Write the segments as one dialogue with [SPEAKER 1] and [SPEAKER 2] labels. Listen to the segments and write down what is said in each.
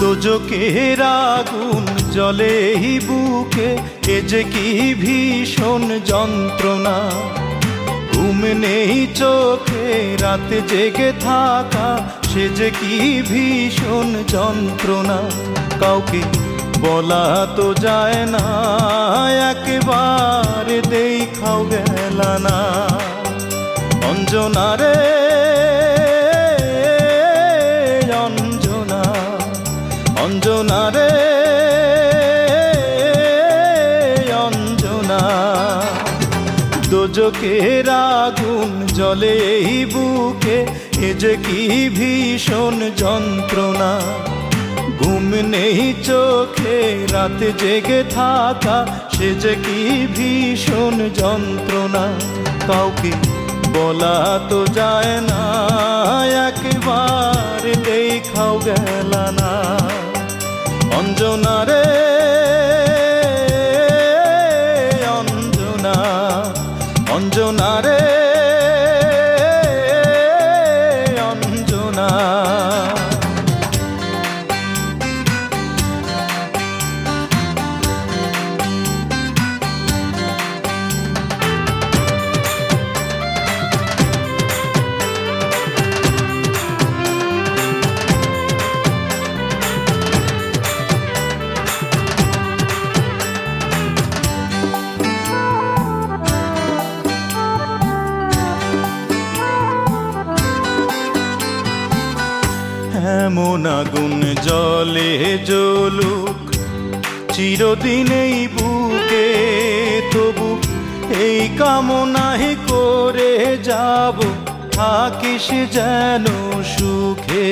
[SPEAKER 1] দোজকের আগুন জলে বুকে, এ যে কি ভীষণ যন্ত্রণা। ঘুম নেই চোখে, রাতে জেগে থাকা, সে যে কি ভীষণ যন্ত্রণা। কাউকে বলা তো যায় না, একেবারে দেখাও গেল না। অঞ্জনা রে অঞ্জনা রে অঞ্জনা। দোজকের আগুন জলে এই বুকে, এ যে কি ভীষণ যন্ত্রণা। ঘুম নেই চোখে, রাতে জেগে থাকা, সে যে কি ভীষণ যন্ত্রণা। কাউকে বলা তো যায় না, একবার দেখাও গেল না। অঞ্জনা রে। এমন আগুন জলে জ্বলুক চিরদিন এই বুকে। তবু এই কামনাই করে যাব, থাকিস যেন সুখে।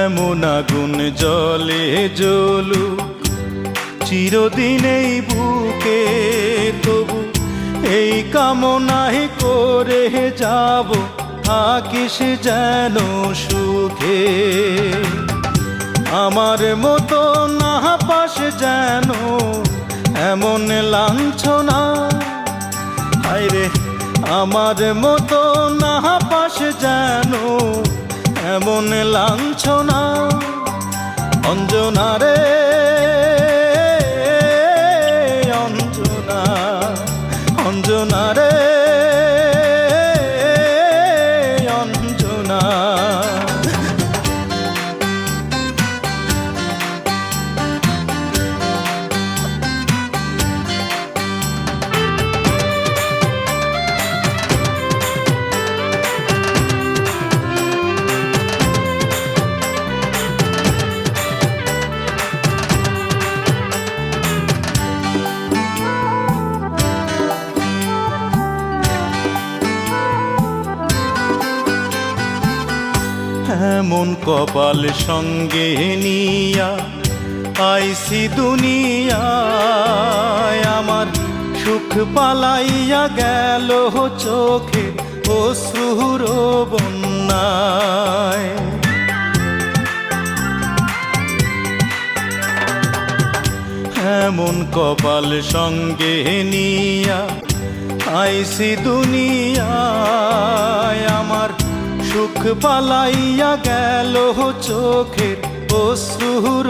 [SPEAKER 1] এমন আগুন জলে জ্বলুক চিরদিন এই বুকে। তবু এই কামনাই করে যাব, থাকিস যেন সুখে। আমার মতো না পাশ যেন এমন লাঞ্ছনা। হায়রে, আমার মতো না পাশ যেন এমন লাঞ্ছনা। অঞ্জনা রে এমন কপাল সঙ্গে নিয়া আইসি দুনিয়ায়। আমার সুখ পালাইয়া গেল চোখে অশ্রুর বন্যায়। এমন কপাল সঙ্গে নিয়া আইসি আমার সুখ পালাইয়া গেল চোখের অশ্রুর